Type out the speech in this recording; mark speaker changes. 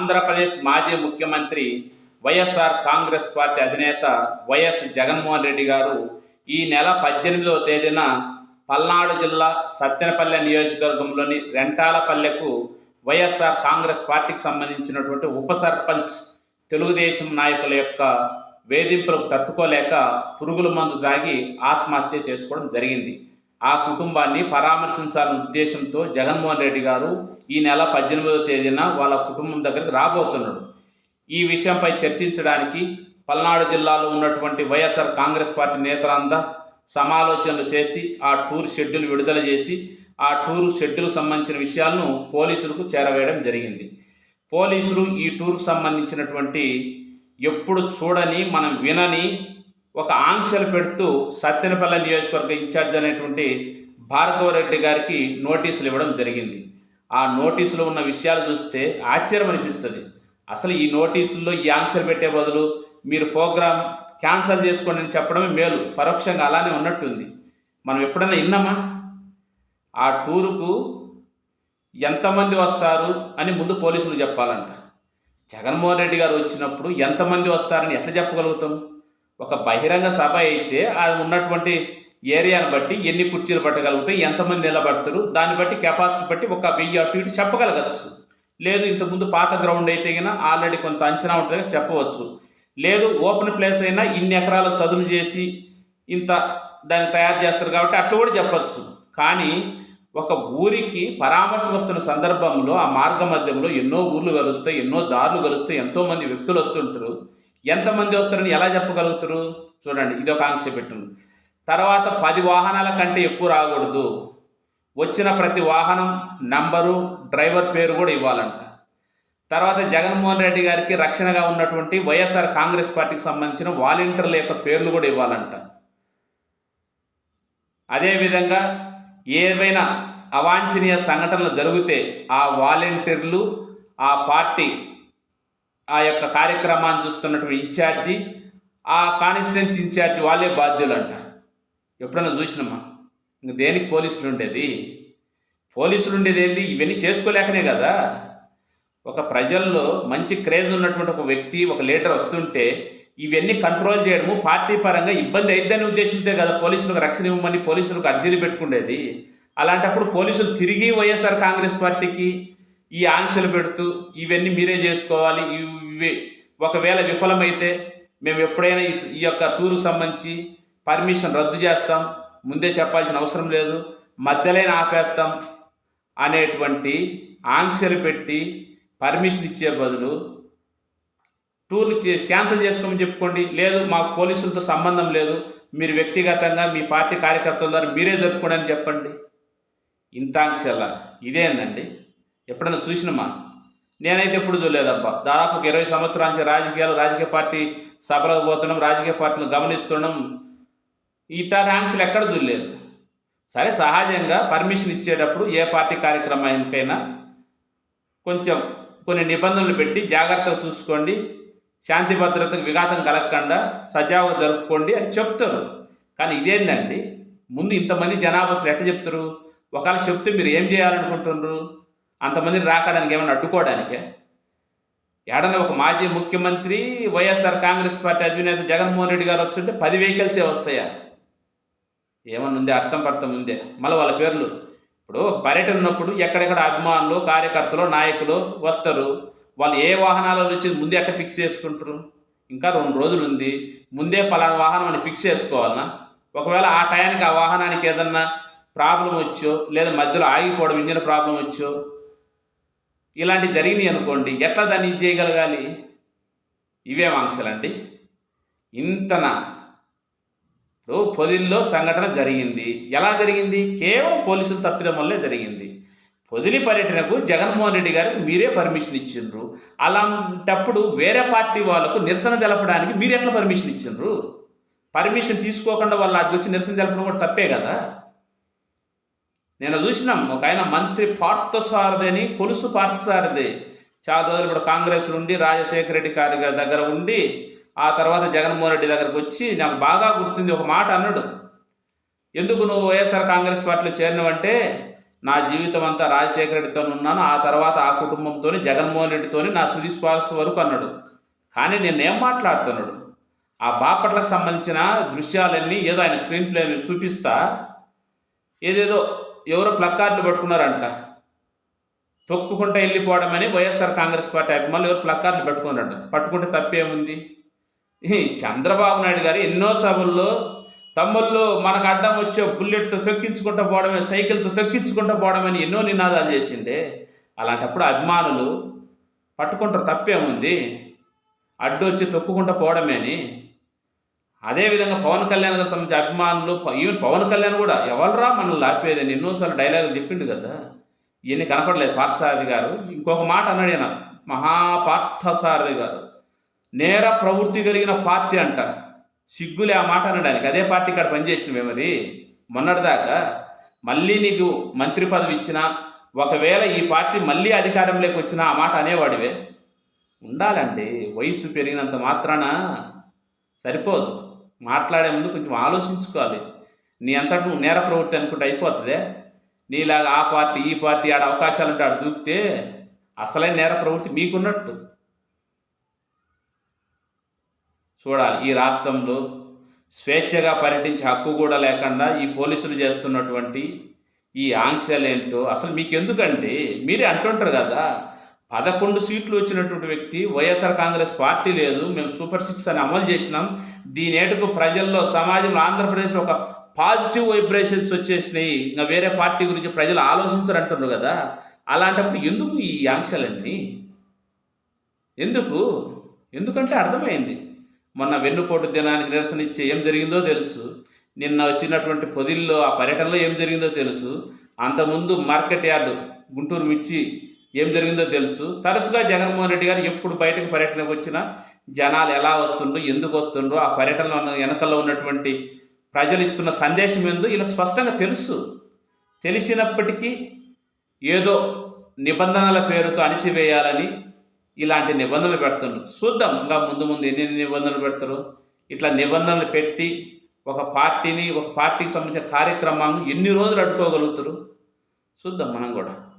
Speaker 1: ఆంధ్రప్రదేశ్ మాజీ ముఖ్యమంత్రి వైఎస్ఆర్ కాంగ్రెస్ పార్టీ అధినేత వైఎస్ జగన్మోహన్ రెడ్డి గారు ఈ నెల పద్దెనిమిదవ తేదీన పల్నాడు జిల్లా సత్తెనపల్లె నియోజకవర్గంలోని రెంటాలపల్లెకు వైఎస్ఆర్ కాంగ్రెస్ పార్టీకి సంబంధించినటువంటి ఉప సర్పంచ్ తెలుగుదేశం నాయకుల యొక్క వేధింపులకు తట్టుకోలేక పురుగుల మందు తాగి ఆత్మహత్య చేసుకోవడం జరిగింది. ఆ కుటుంబాన్ని పరామర్శించాలనే ఉద్దేశంతో జగన్మోహన్ రెడ్డి గారు ఈ నెల పద్దెనిమిదవ తేదీన వాళ్ళ కుటుంబం దగ్గరికి రాబోతున్నాడు. ఈ విషయంపై చర్చించడానికి పల్నాడు జిల్లాలో ఉన్నటువంటి వైఎస్ఆర్ కాంగ్రెస్ పార్టీ నేతలంతా సమాలోచనలు చేసి ఆ టూర్ షెడ్యూల్ విడుదల చేసి ఆ టూర్ షెడ్యూల్కు సంబంధించిన విషయాలను పోలీసులకు చేరవేయడం జరిగింది. పోలీసులు ఈ టూర్కు సంబంధించినటువంటి ఎప్పుడు చూడని మనం వినని ఒక ఆంక్షలు పెడుతూ సత్యనపల్లి నియోజకవర్గ ఇన్ఛార్జ్ అనేటువంటి భార్గవరెడ్డి గారికి నోటీసులు ఇవ్వడం జరిగింది. ఆ నోటీసులో ఉన్న విషయాలు చూస్తే ఆశ్చర్యం అనిపిస్తుంది. అసలు ఈ నోటీసుల్లో ఈ ఆంక్షలు పెట్టే బదులు మీరు ప్రోగ్రామ్ క్యాన్సల్ చేసుకోండి అని చెప్పడమే మేలు. పరోక్షంగా అలానే ఉన్నట్టుంది. మనం ఎప్పుడైనా విన్నామా? ఆ టూరుకు ఎంతమంది వస్తారు అని ముందు పోలీసులు చెప్పాలంట. జగన్మోహన్ రెడ్డి గారు వచ్చినప్పుడు ఎంతమంది వస్తారని ఎట్లా చెప్పగలుగుతాం? ఒక బహిరంగ సభ అయితే అది ఉన్నటువంటి ఏరియాను బట్టి ఎన్ని కుర్చీలు పట్టగలుగుతాయి ఎంతమంది నిలబడతారు దాన్ని బట్టి కెపాసిటీ బట్టి ఒక వెయ్యి అటు ఇటు చెప్పగలగచ్చు. లేదు ఇంతకుముందు పాత గ్రౌండ్ అయితే కనుక ఆల్రెడీ కొంత అంచనా ఉంటుంది చెప్పవచ్చు. లేదు ఓపెన్ ప్లేస్ అయినా ఇన్ని ఎకరాల చదును చేసి ఇంత దాన్ని తయారు చేస్తారు కాబట్టి అట్లా కూడా చెప్పచ్చు. కానీ ఒక ఊరికి పరామర్శ వస్తున్న సందర్భంలో ఆ మార్గ మధ్యంలో ఎన్నో ఊర్లు కలుస్తాయి ఎన్నో దారులు కలుస్తాయి ఎంతోమంది వ్యక్తులు వస్తుంటారు. ఎంతమంది వస్తారని ఎలా చెప్పగలుగుతారు? చూడండి ఇది ఒక ఆంక్ష పెట్టింది తర్వాత పది వాహనాల కంటే ఎక్కువ రాకూడదు. వచ్చిన ప్రతి వాహనం నంబరు డ్రైవర్ పేరు కూడా ఇవ్వాలంట. తర్వాత జగన్మోహన్ రెడ్డి గారికి రక్షణగా ఉన్నటువంటి వైఎస్ఆర్ కాంగ్రెస్ పార్టీకి సంబంధించిన వాలంటీర్ల యొక్క పేర్లు కూడా ఇవ్వాలంట. అదేవిధంగా ఏవైనా అవాంఛనీయ సంఘటనలు జరిగితే ఆ వాలంటీర్లు ఆ పార్టీ ఆ యొక్క కార్యక్రమాన్ని చూస్తున్నటువంటి ఇన్ఛార్జి ఆ కాన్స్టిట్యున్సీ ఇన్ఛార్జి వాళ్ళే బాధ్యులంట. ఎప్పుడైనా చూసినామా? ఇంక దేనికి పోలీసులు ఉండేది పోలీసులు ఉండేది ఏంది ఇవన్నీ చేసుకోలేకనే కదా. ఒక ప్రజల్లో మంచి క్రేజ్ ఉన్నటువంటి ఒక వ్యక్తి ఒక లీడర్ వస్తుంటే ఇవన్నీ కంట్రోల్ చేయడము పార్టీ పరంగా ఇబ్బంది అయిద్దని ఉద్దేశంతో కదా పోలీసులకు రక్షణ ఇవ్వమని పోలీసులకు అర్జీలు పెట్టుకునేది అలాంటప్పుడు పోలీసులు తిరిగి వైఎస్ఆర్ కాంగ్రెస్ పార్టీకి ఈ ఆంక్షలు పెడుతూ ఇవన్నీ మీరే చేసుకోవాలి. ఇవి. ఒకవేళ విఫలమైతే మేము ఎప్పుడైనా ఈ యొక్క టూర్కు సంబంధించి పర్మిషన్ రద్దు చేస్తాం. ముందే చెప్పాల్సిన అవసరం లేదు. మధ్యలోనే ఆపేస్తాం అనేటువంటి ఆంక్షలు పెట్టి పర్మిషన్ ఇచ్చే బదులు టూర్ని క్యాన్సిల్ చేసుకోమని చెప్పుకోండి. లేదు మాకు పోలీసులతో సంబంధం లేదు. మీరు వ్యక్తిగతంగా మీ పార్టీ కార్యకర్తల ద్వారా మీరే జరుపుకోండి అని చెప్పండి. ఇంత ఆంక్షల? ఇదేందండి? ఎప్పుడైనా చూసినమా? నేనైతే ఎప్పుడు చూడలేదబ్బా. దాదాపు ఒక ఇరవై సంవత్సరాల నుంచి రాజకీయాలు రాజకీయ పార్టీ సభలకు పోతున్నాం రాజకీయ పార్టీలు గమనిస్తుండడం ఇటా ఆంక్షలు ఎక్కడ చూడలేదు. సరే సహజంగా పర్మిషన్ ఇచ్చేటప్పుడు ఏ పార్టీ కార్యక్రమానికైనా కొంచెం కొన్ని నిబంధనలు పెట్టి జాగ్రత్తగా చూసుకోండి. శాంతి భద్రతకు విఘాతం కలగకుండా సజావుగా జరుపుకోండి అని చెప్తారు. కానీ ఇదేందండి? ముందు ఇంతమంది జనాభా ఎట్లా చెప్తారు? ఒకవేళ చెప్తే మీరు ఏం చేయాలనుకుంటున్నారు? అంతమందిని రాకడానికి ఏమైనా అడ్డుకోవడానికే? ఏడన్నా ఒక మాజీ ముఖ్యమంత్రి వైఎస్ఆర్ కాంగ్రెస్ పార్టీ అధినేత జగన్మోహన్ రెడ్డి గారు వచ్చుంటే పది వెహికల్సే వస్తాయా? ఏమన్నా ఉందే? అర్థం పడతాం ఉందే? మళ్ళీ వాళ్ళ పేర్లు. ఇప్పుడు పర్యటన ఉన్నప్పుడు ఎక్కడెక్కడ అభిమానులు కార్యకర్తలు నాయకులు వస్తారు? వాళ్ళు ఏ వాహనాలలో వచ్చి ముందే ఎట్ట ఫిక్స్ చేసుకుంటారు? ఇంకా రెండు రోజులు ఉంది. ముందే పలానా వాహనం అని ఫిక్స్ చేసుకోవాలన్నా ఒకవేళ ఆ టయానికి ఆ వాహనానికి ఏదన్నా ప్రాబ్లం వచ్చో లేదా మధ్యలో ఆగిపోవడం ఇంజిన్ ప్రాబ్లం వచ్చో ఇలాంటివి జరిగినాయి అనుకోండి ఎట్లా దాన్ని ఇది చేయగలగాలి? ఇవేం ఆంక్షలండి. ఇంతన ఇప్పుడు పొదిల్లో సంఘటన జరిగింది. ఎలా జరిగింది? కేవలం పోలీసులు తప్పిదం వల్లే జరిగింది. పొదిలి పర్యటనకు జగన్మోహన్ రెడ్డి గారికి మీరే పర్మిషన్ ఇచ్చిండ్రు. అలాంటప్పుడు వేరే పార్టీ వాళ్ళకు నిరసన తెలపడానికి మీరు ఎట్లా పర్మిషన్ ఇచ్చిండ్రు? పర్మిషన్ తీసుకోకుండా వాళ్ళు అక్కడికి వచ్చి నిరసన తెలపడం కూడా తప్పే కదా? నేను చూసినాం. ఒక ఆయన మంత్రి పార్థసారథి అని కొలుసు పార్థసారథి. చాలా రోజులు ఇప్పుడు కాంగ్రెస్ నుండి రాజశేఖర రెడ్డి గారి దగ్గర ఉండి ఆ తర్వాత జగన్మోహన్ రెడ్డి దగ్గరకు వచ్చి నాకు బాగా గుర్తుంది. ఒక మాట అన్నాడు. ఎందుకు నువ్వు వైఎస్ఆర్ కాంగ్రెస్ పార్టీలో చేరినవంటే నా జీవితం అంతా రాజశేఖర రెడ్డితో ఉన్నాను. ఆ తర్వాత ఆ కుటుంబంతో జగన్మోహన్ రెడ్డితో నా తుది శ్వాస వరకు అన్నాడు. కానీ నేనేం మాట్లాడుతున్నాడు? ఆ బాపట్లకు సంబంధించిన దృశ్యాలన్నీ ఏదో ఆయన స్క్రీన్ ప్లే చూపిస్తా. ఏదేదో ఎవరో ప్లక్కార్డులు పట్టుకున్నారంట. తొక్కుకుంటూ వెళ్ళిపోవడమని వైఎస్ఆర్ కాంగ్రెస్ పార్టీ అభిమానులు ఎవరు ప్లక్కార్డులు పట్టుకున్నారంట. పట్టుకుంటే తప్పేముంది? చంద్రబాబు నాయుడు గారు ఎన్నో సభల్లో తమ్ముళ్ళు మనకు అడ్డం వచ్చే బుల్లెట్తో తొక్కించుకుంటూ పోవడమే సైకిల్తో తొక్కించుకుంటూ పోవడమని ఎన్నో నినాదాలు చేసిండే. అలాంటప్పుడు అభిమానులు పట్టుకుంటారు తప్పేముంది? అడ్డు వచ్చి తొక్కుకుంటూ పోవడమే అని అదేవిధంగా పవన్ కళ్యాణ్ గారికి సంబంధించిన అభిమానులు ఈవెన్ పవన్ కళ్యాణ్ కూడా ఎవరురా మనల్ని ఆపేదని ఎన్నోసార్లు డైలాగులు చెప్పిండు కదా? ఇవన్నీ కనపడలేదు పార్థసారథి గారు. ఇంకొక మాట అన్నాడు ఆయన మహాపార్థసారథి గారు. నేర ప్రవృత్తి కలిగిన పార్టీ అంట. సిగ్గులే ఆ మాట అనడానికి అదే పార్టీ ఇక్కడ పనిచేసినవే మరి. మొన్నటిదాకా మళ్ళీ నీకు మంత్రి పదవి ఇచ్చినా ఒకవేళ ఈ పార్టీ మళ్ళీ అధికారంలోకి వచ్చినా ఆ మాట అనేవాడివే. ఉండాలండి. వయసు పెరిగినంత మాత్రాన సరిపోదు. మాట్లాడే ముందు కొంచెం ఆలోచించుకోవాలి. నీ అంతటి నువ్వు నేర ప్రవృత్తి అనుకుంటే అయిపోతుందే? నీలాగా ఆ పార్టీ ఈ పార్టీ ఆడ అవకాశాలు ఉంటే ఆడ దూకితే అసలైన నేర ప్రవృత్తి మీకున్నట్టు. చూడాలి ఈ రాష్ట్రంలో స్వేచ్ఛగా పర్యటించే హక్కు కూడా లేకుండా ఈ పోలీసులు చేస్తున్నటువంటి ఈ ఆంక్షలు ఏంటో అసలు మీకు ఎందుకండి మీరే అంటుంటారు కదా. పదకొండు సీట్లు వచ్చినటువంటి వ్యక్తి వైఎస్ఆర్ కాంగ్రెస్ పార్టీ లేదు. మేము సూపర్ సిక్స్ అని అమలు చేసినాం. దీని ఏటుకు ప్రజల్లో సమాజంలో ఆంధ్రప్రదేశ్లో ఒక పాజిటివ్ వైబ్రేషన్స్ వచ్చేసినాయి. ఇంకా వేరే పార్టీ గురించి ప్రజలు ఆలోచించరంటున్నారు కదా. అలాంటప్పుడు ఎందుకు ఈ ఆంక్షలన్నీ? ఎందుకు? ఎందుకంటే అర్థమైంది. మొన్న వెన్నుపోటు దినానికి నిరసన ఇచ్చే ఏం జరిగిందో తెలుసు. నిన్న వచ్చినటువంటి పొదిల్లో ఆ పర్యటనలో ఏం జరిగిందో తెలుసు. అంతకుముందు మార్కెట్ యార్డు గుంటూరు మిర్చి ఏం జరిగిందో తెలుసు. తరచుగా జగన్మోహన్ రెడ్డి గారు ఎప్పుడు బయటకు పర్యటనకు వచ్చినా జనాలు ఎలా వస్తుండ్రు ఎందుకు వస్తుండ్రు ఆ పర్యటనలో వెనకల్లో ఉన్నటువంటి ప్రజలు ఇస్తున్న సందేశం ఏందో వీళ్ళకి స్పష్టంగా తెలుసు. తెలిసినప్పటికీ ఏదో నిబంధనల పేరుతో అణిచివేయాలని ఇలాంటి నిబంధనలు పెడుతుండ్రు. చూద్దాం ఇంకా ముందు ముందు ఎన్ని ఎన్ని నిబంధనలు పెడతారు. ఇట్లా నిబంధనలు పెట్టి ఒక పార్టీని ఒక పార్టీకి సంబంధించిన కార్యక్రమాలను ఎన్ని రోజులు అడ్డుకోగలుగుతారు? చూద్దాం మనం కూడా.